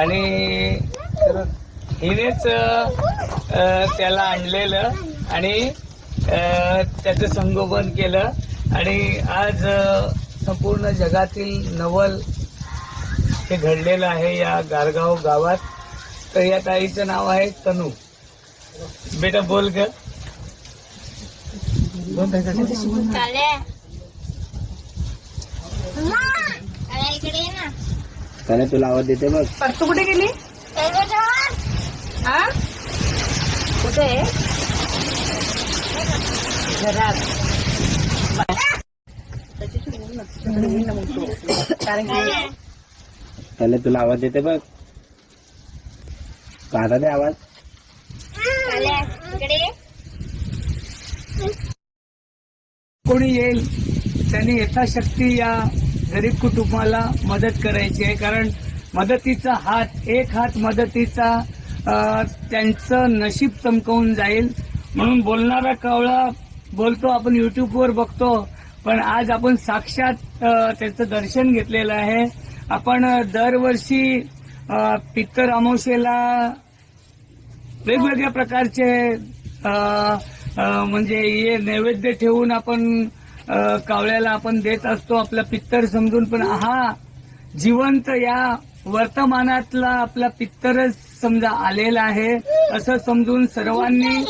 आणि हिनेच त्याला आणलेलं आणि त्याचं संगोपन केलं. आणि आज संपूर्ण जगातील नवल हे घडलेलं आहे या गारगाव गावात. तर या ताईचं नाव आहे तनू. बेटा बोल ग. बोल त्याने तुला आवाज देते बघ. तू कुठे गेली? हा? कुठे? आहे? घरात. कारण की त्याने तुला आवाज देते बघ. माझा दे आवाज. कोणी येईल? त्यांनी यथाशक्ती या गरीब कुटुंबाला मदत करायची आहे. कारण मदतीचा हात एक हात मदतीचा त्यांचं नशीब चमकवून जाईल. म्हणून बोलणारा कवळा बोलतो आपण युट्यूबवर बघतो. पण आज आपण साक्षात त्याचं दर्शन घेतलेलं आहे. आपण दरवर्षी पित्तर अमावस्येला वेगवेगळ्या प्रकारचे म्हणजे हे नैवेद्य ठेवून आपण कावळ्याला आपण देत असतो आपला पित्तर समजून पण हा जिवंत या वर्तमानातला आपला पित्तरच समजा आलेला आहे असं समजून सर्वांनी